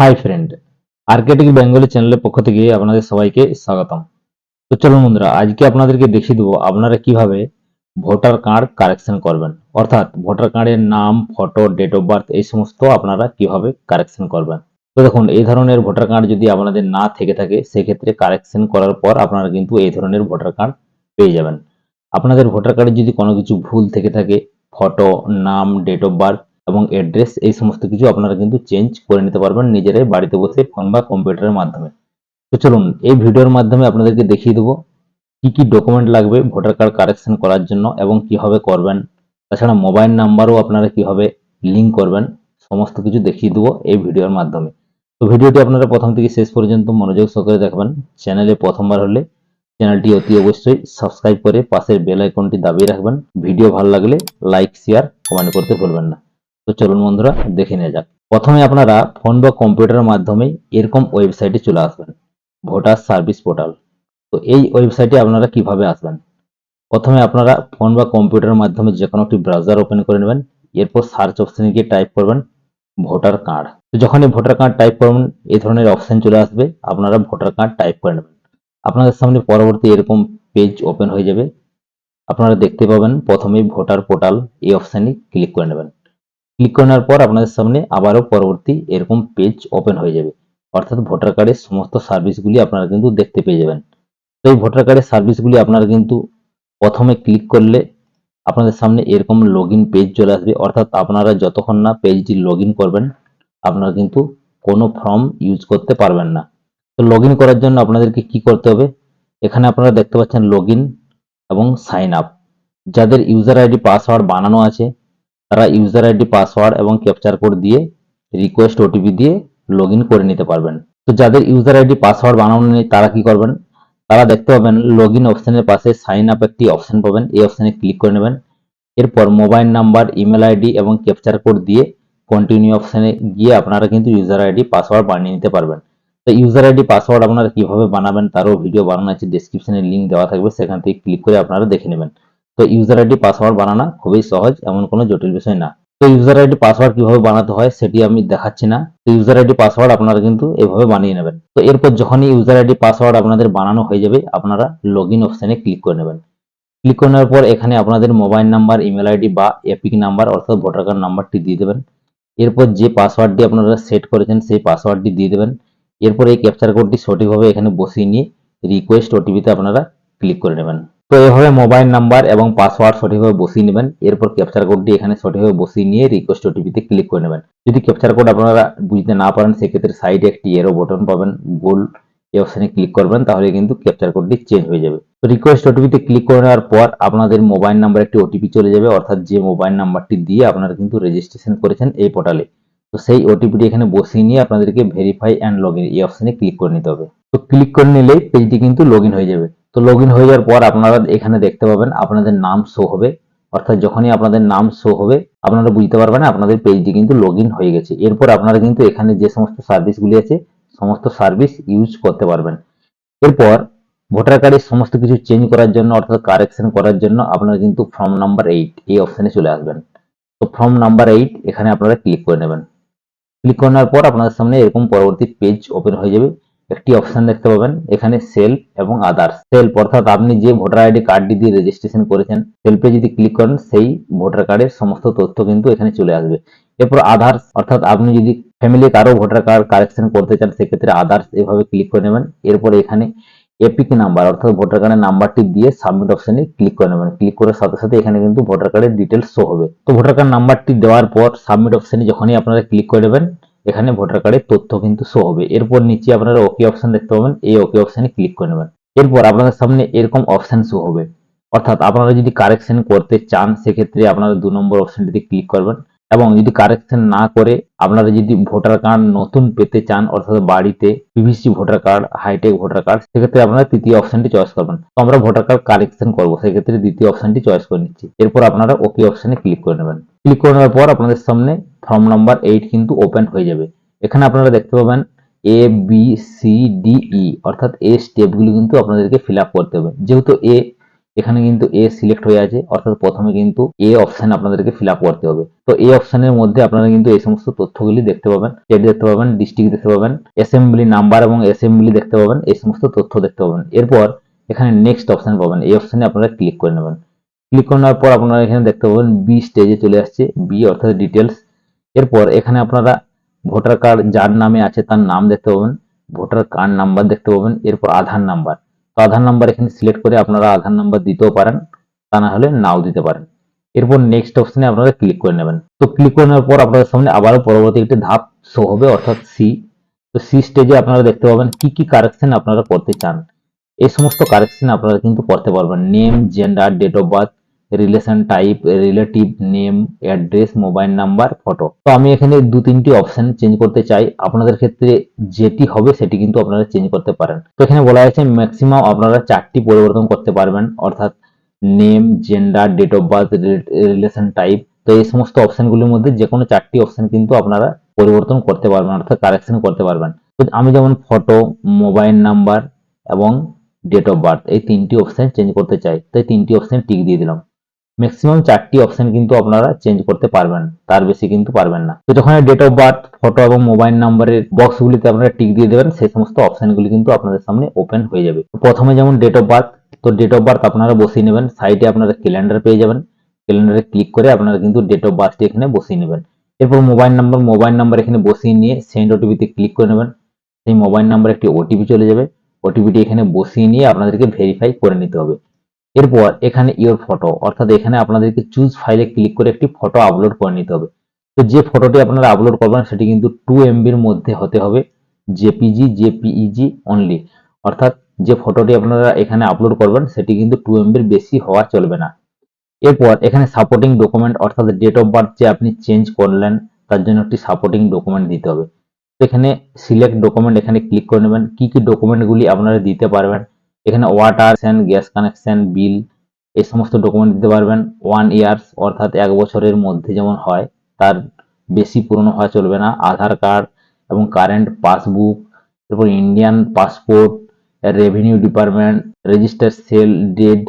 Hi friend Arctic Bengali চ্যানেলের পক্ষ থেকে আপনাদের সবাইকে স্বাগতম। তো চলুন বন্ধুরা, আজকে আপনাদেরকে দেখিয়ে দেবো আপনারা কীভাবে ভোটার কার্ড কারেকশন করবেন। অর্থাৎ ভোটার কার্ডের নাম ফটো ডেট অফ বার্থ এই সমস্ত আপনারা কীভাবে কারেকশন করবেন। তো দেখুন, এই ধরনের ভোটার কার্ড যদি আপনাদের না থেকে থাকে, সেক্ষেত্রে কারেকশন করার পর আপনারা কিন্তু এই ধরনের ভোটার কার্ড পেয়ে যাবেন। আপনাদের ভোটার কার্ডে যদি কোনো কিছু ভুল থেকে থাকে ফটো নাম ডেট অফ বার্থ এবং অ্যাড্রেস এই সমস্ত কিছু আপনারা কিন্তু চেঞ্জ করে নিতে পারবেন নিজেরাই বাড়িতে বসে ফোন বা কম্পিউটারের মাধ্যমে। তো চলুন, এই ভিডিওর মাধ্যমে আপনাদেরকে দেখিয়ে দেবো কি কি ডকুমেন্ট লাগবে ভোটার কার্ড কারেকশন করার জন্য এবং কীভাবে করবেন। তাছাড়া মোবাইল নাম্বারও আপনারা কীভাবে লিঙ্ক করবেন, সমস্ত কিছু দেখিয়ে দেবো এই ভিডিওর মাধ্যমে। তো ভিডিওটি আপনারা প্রথম থেকে শেষ পর্যন্ত মনোযোগ সহকারে দেখবেন। চ্যানেলে প্রথমবার হলে চ্যানেলটি অতি অবশ্যই সাবস্ক্রাইব করে পাশের বেল আইকনটি দাবিয়ে রাখবেন। ভিডিও ভালো লাগলে লাইক শেয়ার কমেন্ট করতে ভুলবেন না। তো চলুন বন্ধুরা, দেখে নেওয়া যাক। প্রথমে আপনারা ফোন বা কম্পিউটারের মাধ্যমে এরকম ওয়েবসাইটে চলে আসবেন, ভোটার সার্ভিস পোর্টাল। তো এই ওয়েবসাইটে আপনারা কীভাবে আসবেন? প্রথমে আপনারা ফোন বা কম্পিউটারের মাধ্যমে যে কোনো একটি ব্রাউজার ওপেন করে নেবেন, এরপর সার্চ অপশনে গিয়ে টাইপ করবেন, ভোটার কার্ড। যখনই ভোটার কার্ড টাইপ করবেন, এই ধরনের অপশন চলে আসবে, আপনারা ভোটার কার্ড টাইপ করে নেবেন। আপনাদের সামনে পরবর্তী এরকম পেজ ওপেন হয়ে যাবে। আপনারা দেখতে পাবেন, প্রথমেই ভোটার পোর্টাল এই অপশানে ক্লিক করে নেবেন। ক্লিক করে নেওয়ার পর আপনাদের সামনে আবারও পরবর্তী এরকম পেজ ওপেন হয়ে যাবে। অর্থাৎ ভোটার কার্ডের সমস্ত সার্ভিসগুলি আপনারা কিন্তু দেখতে পেয়ে যাবেন। তো এই ভোটার কার্ডের সার্ভিসগুলি আপনারা কিন্তু প্রথমে ক্লিক করলে আপনাদের সামনে এরকম লগ পেজ চলে আসবে। অর্থাৎ আপনারা যতক্ষণ না পেজটি লগ করবেন, আপনারা কিন্তু কোনো ফর্ম ইউজ করতে পারবেন না। তো লগ করার জন্য আপনাদেরকে কি করতে হবে? এখানে আপনারা দেখতে পাচ্ছেন লগ এবং সাইন আপ যাদের ইউজার আইডি পাসওয়ার্ড বানানো আছে তারা ইউজার আইডি পাসওয়ার্ড এবং ক্যাপচার কোড দিয়ে রিকোয়েস্ট ওটিপি দিয়ে লগ করে নিতে পারবেন। তো যাদের ইউজার আইডি পাসওয়ার্ড বানানো নেই, তারা কি করবেন? তারা দেখতে পাবেন লগ ইন অপশনের পাশে সাইন আপ একটি অপশন পাবেন। এই অপশনে ক্লিক করে নেবেন। এরপর মোবাইল নাম্বার ইমেল আইডি এবং ক্যাপচার কোড দিয়ে কন্টিনিউ অপশনে গিয়ে আপনারা কিন্তু ইউজার আইডি পাসওয়ার্ড বানিয়ে নিতে পারবেন। তো ইউজার আইডি পাসওয়ার্ড আপনারা কীভাবে বানাবেন, তারও ভিডিও বানানো আছে। ডিসক্রিপশনে লিঙ্ক দেওয়া থাকবে, সেখান থেকে ক্লিক করে আপনারা দেখে নেবেন। তো ইউজার আইডি পাসওয়ার্ড বানানো খুবই সহজ, এমন কোনো জটিল বিষয় না। তো ইউজার আইডি পাসওয়ার্ড কীভাবে বানাতে হয় সেটি আমি দেখাচ্ছি না। তো ইউজার আইডি পাসওয়ার্ড আপনারা কিন্তু এভাবে বানিয়ে নেবেন। তো এরপর যখনই ইউজার আইডি পাসওয়ার্ড আপনাদের বানানো হয়ে যাবে, আপনারা লগ ইন অপশানে ক্লিক করে নেবেন। ক্লিক করে নেওয়ার পর এখানে আপনাদের মোবাইল নাম্বার ইমেল আইডি বা এপিক নাম্বার অর্থাৎ ভোটার কার্ড নাম্বারটি দিয়ে দেবেন। এরপর যে পাসওয়ার্ডটি আপনারা সেট করেছেন, সেই পাসওয়ার্ডটি দিয়ে দেবেন। এরপর এই ক্যাপচার কোডটি সঠিকভাবে এখানে বসিয়ে নিয়ে রিকোয়েস্ট ওটিপিতে আপনারা ক্লিক করে নেবেন। তো এভাবে মোবাইল নাম্বার এবং পাসওয়ার্ড সঠিকভাবে বসিয়ে নেবেন। এরপর ক্যাপচার কোডটি এখানে সঠিকভাবে বসিয়ে নিয়ে রিকোয়েস্ট ওটিপিতে ক্লিক করে নেবেন। যদি ক্যাপচার কোড আপনারা বুঝতে না পারেন, সেক্ষেত্রে সাইডে একটি এরো বটন পাবেন। গোল এই অপশানে ক্লিক করবেন, তাহলে কিন্তু ক্যাপচার কোডটি চেঞ্জ হয়ে যাবে। তো রিকোয়েস্ট ওটিপিতে ক্লিক করে নেওয়ার পর আপনাদের মোবাইল নাম্বার একটি ওটিপি চলে যাবে। অর্থাৎ যে মোবাইল নাম্বারটি দিয়ে আপনারা কিন্তু রেজিস্ট্রেশন করেছেন এই পোর্টালে তো সেই ওটিপিটি এখানে বসিয়ে নিয়ে আপনাদেরকে ভেরিফাই অ্যান্ড লগ এই অপশানে ক্লিক করে নিতে হবে। তো ক্লিক করে নিলেই পেজটি কিন্তু লগ হয়ে যাবে। তো লগ হয়ে যাওয়ার পর আপনারা এখানে দেখতে পাবেন আপনাদের নাম শো হবে। অর্থাৎ যখনই আপনাদের নাম শো হবে, আপনারা বুঝতে পারবেন আপনাদের পেজটি কিন্তু লগ হয়ে গেছে। এরপর আপনারা কিন্তু এখানে যে সমস্ত সার্ভিসগুলি আছে, সমস্ত সার্ভিস ইউজ করতে পারবেন। এরপর ভোটার কার্ডের সমস্ত কিছু চেঞ্জ করার জন্য, অর্থাৎ কারেকশন করার জন্য আপনারা কিন্তু ফর্ম নাম্বার এইট এই অপশানে চলে আসবেন। তো ফর্ম নাম্বার এইট এখানে আপনারা ক্লিক করে নেবেন। ক্লিক করার পর আপনাদের সামনে এরকম পরবর্তী পেজ ওপেন হয়ে যাবে। একটি অপশন দেখতে পাবেন, এখানে সেলফ এবং আদার্স সেলফ অর্থাৎ আপনি যে ভোটার আইডি কার্ডটি দিয়ে রেজিস্ট্রেশন করেছেন সেলফে যদি ক্লিক করেন, সেই ভোটার কার্ডের সমস্ত তথ্য কিন্তু এখানে চলে আসবে। এরপর আদার্স অর্থাৎ আপনি যদি ফ্যামিলি কারও ভোটার কার্ড কারেকশন করতে চান, সেক্ষেত্রে আদার্স এভাবে ক্লিক করে নেবেন। এরপর এখানে এপিক নাম্বার অর্থাৎ ভোটার কার্ডের নাম্বারটি দিয়ে সাবমিট অপশনে ক্লিক করে নেবেন। ক্লিক করার সাথে সাথে এখানে কিন্তু ভোটার কার্ডের ডিটেলস শো হবে। তো ভোটার কার্ড নাম্বারটি দেওয়ার পর সাবমিট অপশনে যখনই আপনারা ক্লিক করে নেবেন এখানে ভোটার কার্ডের তথ্য কিন্তু শো হবে। এরপর নিচে আপনারা ওকে অপশন দেখতে পাবেন। এই ওকে অপশানে ক্লিক করে নেবেন। এরপর আপনাদের সামনে এরকম অপশন শো হবে। অর্থাৎ আপনারা যদি কারেকশন করতে চান, সেক্ষেত্রে আপনারা দু নম্বর অপশনটিতে ক্লিক করবেন এবং যদি কারেকশন না করে আপনারা যদি ভোটার কার্ড নতুন পেতে চান, অর্থাৎ বাড়িতে PVC voter card hitech voter card সেক্ষেত্রে আপনারা তৃতীয় অপশনটি চয়েস করবেন। তো আমরা ভোটার কার্ড কারেকশন করব, সেক্ষেত্রে দ্বিতীয় অপশনটি চয়েস করে নিচ্ছি। এরপর আপনারা ওকে অপশনে ক্লিক করে নেবেন। ক্লিক করে নেওয়ার পর আপনাদের সামনে ফর্ম নাম্বার এইট কিন্তু ওপেন হয়ে যাবে। এখানে আপনারা দেখতে পাবেন A B C D E অর্থাৎ এ স্টেপগুলি কিন্তু আপনাদেরকে ফিল করতে হবে। যেহেতু এ এখানে কিন্তু এ সিলেক্ট হয়ে আছে, অর্থাৎ প্রথমে কিন্তু এ অপশন আপনাদেরকে ফিল করতে হবে। তো এই অপশনের মধ্যে আপনারা কিন্তু এই সমস্ত তথ্যগুলি দেখতে পাবেন স্টেট দেখতে পাবেন ডিস্ট্রিক্ট দেখতে পাবেন অ্যাসেম্বলি নাম্বার এবং অ্যাসেম্বলি দেখতে পাবেন, এই সমস্ত তথ্য দেখতে পাবেন। এরপর এখানে নেক্সট অপশন পাবেন, এই অপশনে আপনারা ক্লিক করে নেবেন। ক্লিক করার পর আপনারা এখানে দেখতে পাবেন বি স্টেজে চলে আসছে। বি অর্থাৎ ডিটেলস এরপর এখানে আপনারা ভোটার কার্ড যার নামে আছে তার নাম দেখতে পাবেন। ভোটার কার্ড নাম্বার দেখতে পাবেন। এরপর আধার নাম্বার তো আধার নাম্বার এখানে সিলেক্ট করে আপনারা আধার নাম্বার দিতেও পারেন। তা না হলে নাও দিতে পারেন। এরপর নেক্সট অপশনে আপনারা ক্লিক করে নেবেন। তো ক্লিক করে নেওয়ার পর আপনাদের সামনে আবারও পরবর্তী একটি ধাপ শো হবে, অর্থাৎ সি তো সি স্টেজে আপনারা দেখতে পাবেন কি কি কারেকশন আপনারা করতে চান। এই সমস্ত কারেকশন আপনারা কিন্তু করতে পারবেন। Name gender date of birth relation type relative name address mobile number photo তো আমি এখানে দু তিনটি অপশন চেঞ্জ করতে চাই। আপনাদের ক্ষেত্রে যেটি হবে সেটি কিন্তু আপনারা চেঞ্জ করতে পারেন। তো এখানে বলা হয়েছে ম্যাক্সিমাম আপনারা চারটি পরিবর্তন করতে পারবেন, অর্থাৎ name gender date of birth relation type তো এই সমস্ত অপশনগুলির মধ্যে যে কোনো চারটি অপশন কিন্তু আপনারা পরিবর্তন করতে পারবেন, অর্থাৎ কারেকশন করতে পারবেন। তো আমি যেমন ফটো মোবাইল নাম্বার এবং ডেট অফ বার্থ এই তিনটি অপশন চেঞ্জ করতে চাই। তো এই তিনটি অপশন টিক দিয়ে দিলাম। ম্যাক্সিমাম চারটি অপশন কিন্তু আপনারা চেঞ্জ করতে পারবেন, তার বেশি কিন্তু পারবেন না। যখন ডেট অফ বার্থ ফটো এবং মোবাইল নাম্বারের বক্সগুলিতে আপনারা টিক দিয়ে দেবেন, সেই সমস্ত অপশনগুলি কিন্তু আপনাদের সামনে ওপেন হয়ে যাবে। প্রথমে যেমন ডেট অফ বার্থ তো ডেট অফ বার্থ আপনারা বসিয়ে নেবেন সাইডে আপনারা ক্যালেন্ডার পেয়ে যাবেন। ক্যালেন্ডারে ক্লিক করে আপনারা কিন্তু ডেট অফ বার্থটি এখানে বসিয়ে নেবেন। এরপর মোবাইল নাম্বার মোবাইল নাম্বার এখানে বসিয়ে নিয়ে সেন্ড ওটিপিতে ক্লিক করে নেবেন। সেই মোবাইল নাম্বার একটি ওটিপি চলে যাবে। ওটিপিটি এখানে বসিয়ে নিয়ে আপনাদেরকে ভেরিফাই করে নিতে হবে। এরপর এখানে ইওর ফটো অর্থাৎ এখানে আপনাদেরকে চুজ ফাইলে ক্লিক করে একটি ফটো আপলোড করে নিতে হবে। তো যে ফটোটি আপনারা আপলোড করবেন, সেটি কিন্তু টু এমবির মধ্যে হতে হবে জেপিজি জেপিইজি অনলি অর্থাৎ যে ফটোটি আপনারা এখানে আপলোড করবেন, সেটি কিন্তু টু এমবির বেশি হওয়া চলবে না। এরপর এখানে সাপোর্টিং ডকুমেন্ট অর্থাৎ ডেট অফ বার্থ যে আপনি চেঞ্জ করলেন, তার জন্য একটি সাপোর্টিং ডকুমেন্ট দিতে হবে। এখানে সিলেক্ট ডকুমেন্ট এখানে ক্লিক করে নেবেন, কি কি ডকুমেন্টগুলি আপনারা দিতে পারবেন এখানে ওয়াটার গ্যাস কানেকশন বিল এই সমস্ত ডকুমেন্ট দিতে পারবেন। ওয়ান ইয়ার্স অর্থাৎ এক বছরের মধ্যে যেমন হয়, তার বেশি পুরনো হওয়া চলবে না। আধার কার্ড এবং কারেন্ট পাসবুক এরপর Indian passport revenue department register sale deed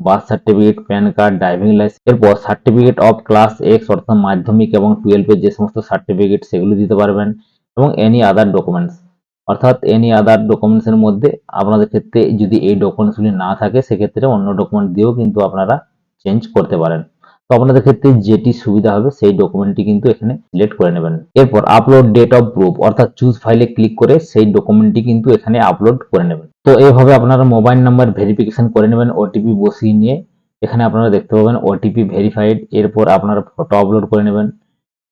birth certificate PAN card driving licence এরপর সার্টিফিকেট অফ ক্লাস এক্স অর্থাৎ মাধ্যমিক এবং টুয়েলভের যে সমস্ত সার্টিফিকেট সেগুলো দিতে পারবেন। এবং এনি আদার ডকুমেন্টস অর্থাৎ এনি আদার ডকুমেন্টসের মধ্যে আপনাদের ক্ষেত্রে যদি এই ডকুমেন্টসগুলি না থাকে, সেক্ষেত্রে অন্য ডকুমেন্ট দিয়েও কিন্তু আপনারা চেঞ্জ করতে পারেন। তো আপনাদের ক্ষেত্রে যেটি সুবিধা হবে, সেই ডকুমেন্টটি কিন্তু এখানে সিলেক্ট করে নেবেন। এরপর আপলোড ডেট অফ প্রুফ অর্থাৎ চুজ ফাইলে ক্লিক করে সেই ডকুমেন্টটি কিন্তু এখানে আপলোড করে নেবেন। তো এইভাবে আপনারা মোবাইল নাম্বার ভেরিফিকেশন করে নেবেন ওটিপি বসিয়ে নিয়ে। এখানে আপনারা দেখতে পাবেন ওটিপি ভেরিফাইড এরপর আপনারা ফটো আপলোড করে নেবেন।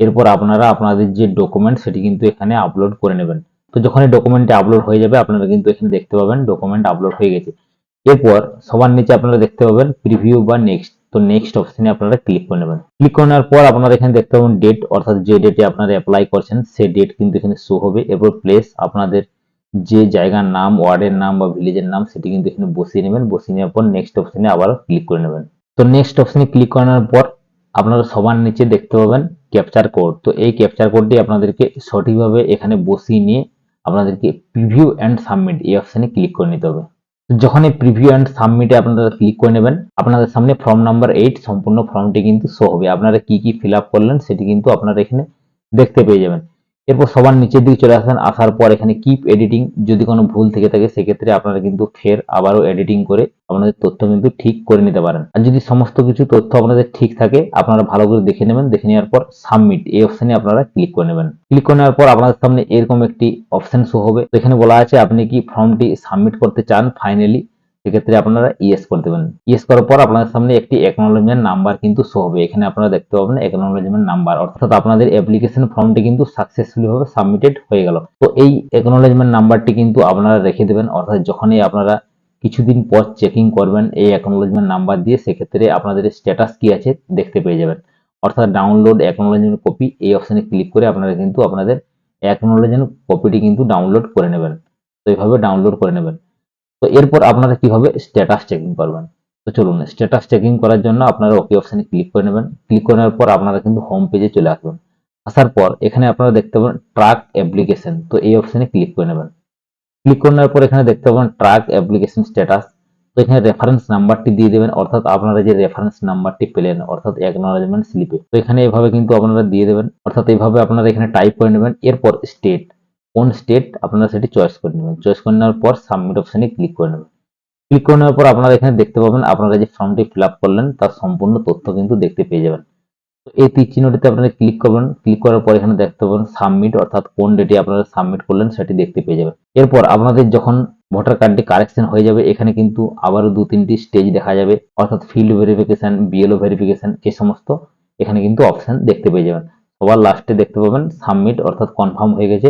এরপর আপনারা আপনাদের যে ডকুমেন্ট সেটি কিন্তু এখানে আপলোড করে নেবেন। তো যখন এই ডকুমেন্টটি আপলোড হয়ে যাবে, আপনারা কিন্তু এখানে দেখতে পাবেন ডকুমেন্ট আপলোড হয়ে গেছে। এরপর সবার নিচে আপনারা দেখতে পাবেন প্রিভিউ বা নেক্সট তো নেক্সট অপশনে আপনারা ক্লিক করে নেবেন। ক্লিক করে পর আপনারা এখানে দেখতে পাবেন ডেট অর্থাৎ যে ডেটে আপনারা অ্যাপ্লাই করছেন, সেই ডেট কিন্তু এখানে শো হবে। এরপর প্লেস আপনাদের যে জায়গার নাম, ওয়ার্ডের নাম বা ভিলেজের নাম, সেটি কিন্তু এখানে বসিয়ে নেবেন। বসিয়ে নেওয়ার পর নেক্সট অপশনে আবার ক্লিক করে নেবেন। তো নেক্সট অপশনে ক্লিক করানোর পর আপনারা সবার নিচে দেখতে পাবেন ক্যাপচার কোড তো এই ক্যাপচার কোডটি আপনাদেরকে সঠিকভাবে এখানে বসিয়ে নিয়ে আপনাদেরকে প্রিভিউ অ্যান্ড সাবমিট এই অপশানে ক্লিক করে নিতে হবে। যখন এই প্রিভিউ অ্যান্ড সাবমিটে আপনারা ক্লিক করে নেবেন, আপনাদের সামনে ফর্ম নাম্বার এইট সম্পূর্ণ ফর্মটি কিন্তু শো হবে। আপনারা কি কি ফিল করলেন সেটি কিন্তু আপনারা এখানে দেখতে পেয়ে যাবেন। এরপর সবার নিচের দিকে চলে আসেন, আসার পর এখানে কিপ এডিটিং যদি কোনো ভুল থেকে থাকে, সেক্ষেত্রে আপনারা কিন্তু ফের আবারও এডিটিং করে আপনাদের তথ্য কিন্তু ঠিক করে নিতে পারেন। আর যদি সমস্ত কিছু তথ্য আপনাদের ঠিক থাকে, আপনারা ভালো করে দেখে নেবেন, দেখে নেওয়ার পর সাবমিট এই অপশনে আপনারা ক্লিক করে নেবেন। ক্লিক করে নেওয়ার পর আপনাদের সামনে এরকম একটি অপশন শো হবে। এখানে বলা আছে, আপনি কি ফর্মটি সাবমিট করতে চান ফাইনালি সেক্ষেত্রে আপনারা ইয়েস করে দেবেন। ইয়েস করার পর আপনাদের সামনে একটি একনোলজমেন্ট নাম্বার কিন্তু শো হবে। এখানে আপনারা দেখতে পাবেন একনোলজমেন্ট নাম্বার অর্থাৎ আপনাদের অ্যাপ্লিকেশন ফর্মটি কিন্তু সাকসেসফুলি ভাবে সাবমিটেড হয়ে গেল। তো এই একনোলজমেন্ট নাম্বারটি কিন্তু আপনারা রেখে দেবেন, অর্থাৎ যখনই আপনারা কিছুদিন পর চেকিং করবেন এই একনোলজমেন্ট নাম্বার দিয়ে, সেক্ষেত্রে আপনাদের স্ট্যাটাস কি আছে দেখতে পেয়ে যাবেন। অর্থাৎ ডাউনলোড একনোলজমেন্ট কপি এই অপশনে ক্লিক করে আপনারা কিন্তু আপনাদের একনোলজমেন্ট কপিটি কিন্তু ডাউনলোড করে নেবেন। তো এইভাবে ডাউনলোড করে নেবেন। তো এরপর আপনারা কীভাবে স্ট্যাটাস চেকিং করবেন? তো চলুন স্ট্যাটাস চেকিং করার জন্য আপনারা ওকে অপশনে ক্লিক করে নেবেন। ক্লিক করে নেওয়ার পর আপনারা কিন্তু হোম পেজে চলে আসবেন। আসার পর এখানে আপনারা দেখতে পাবেন ট্রাক অ্যাপ্লিকেশন তো এই অপশানে ক্লিক করে নেবেন। ক্লিক করে নেওয়ার পর এখানে দেখতে পাবেন ট্রাক অ্যাপ্লিকেশন স্ট্যাটাস তো এখানে রেফারেন্স নাম্বারটি দিয়ে দেবেন, অর্থাৎ আপনারা যে রেফারেন্স নাম্বারটি পেলেন, অর্থাৎ একনলেজমেন্ট স্লিপে তো এখানে এভাবে কিন্তু আপনারা দিয়ে দেবেন, অর্থাৎ এইভাবে আপনারা এখানে টাইপ করে নেবেন। এরপর স্টেট কোন স্টেট আপনারা সেটি চয়েস করে নেবেন। চয়েস করে নেওয়ার পর সাবমিট অপশনে ক্লিক করে নেবেন। ক্লিক করে নেওয়ার পর আপনারা এখানে দেখতে পাবেন, আপনারা যে ফর্মটি ফিল করলেন, তার সম্পূর্ণ তথ্য কিন্তু দেখতে পেয়ে যাবেন। তো এই তীর চিহ্নটিতে আপনারা ক্লিক করবেন। ক্লিক করার পর এখানে দেখতে পাবেন সাবমিট অর্থাৎ কোন ডেটে আপনারা সাবমিট করলেন, সেটি দেখতে পেয়ে যাবেন। এরপর আপনাদের যখন ভোটার কার্ডটি কারেকশন হয়ে যাবে, এখানে কিন্তু আবারও দু তিনটি স্টেজ দেখা যাবে। অর্থাৎ ফিল্ড ভেরিফিকেশন বিএলও ভেরিফিকেশন এই সমস্ত এখানে কিন্তু অপশন দেখতে পেয়ে যাবেন। সবার লাস্টে দেখতে পাবেন সাবমিট অর্থাৎ কনফার্ম হয়ে গেছে।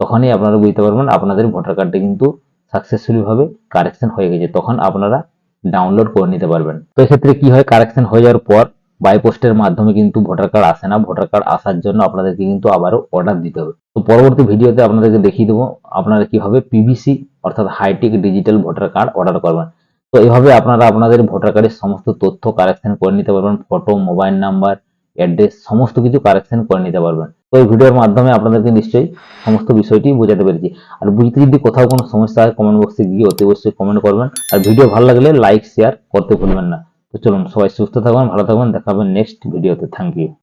তখনই আপনারা বুঝতে পারবেন আপনাদের ভোটার কার্ডটি কিন্তু সাকসেসফুলি ভাবে কারেকশন হয়ে গেছে। তখন আপনারা ডাউনলোড করে নিতে পারবেন। তো এক্ষেত্রে কি হয়? কারেকশন হয়ে যাওয়ার পর বাই পোস্টের মাধ্যমে কিন্তু ভোটার কার্ড আসে না। ভোটার কার্ড আসার জন্য আপনাদেরকে কিন্তু আবারও অর্ডার দিতে হবে। তো পরবর্তী ভিডিওতে আপনাদেরকে দেখিয়ে দেবো আপনারা কীভাবে পিভিসি অর্থাৎ hitech digital voter card order করবেন। তো এভাবে আপনারা আপনাদের ভোটার কার্ডের সমস্ত তথ্য কারেকশন করে নিতে পারবেন। ফটো মোবাইল নাম্বার অ্যাড্রেস সমস্ত কিছু কারেকশন করে নিতে পারবেন। তো এই ভিডিওর মাধ্যমে আপনাদেরকে নিশ্চয়ই সমস্ত বিষয়টি বোঝাতে পেরেছি। আর বুঝতে যদি কোথাও কোনো সমস্যা হয় কমেন্ট বক্সে গিয়ে অতি অবশ্যই কমেন্ট করবেন। আর ভিডিও ভালো লাগলে লাইক শেয়ার করতে ভুলবেন না। তো চলুন, সবাই সুস্থ থাকবেন ভালো থাকবেন দেখাবেন নেক্সট ভিডিওতে থ্যাংক ইউ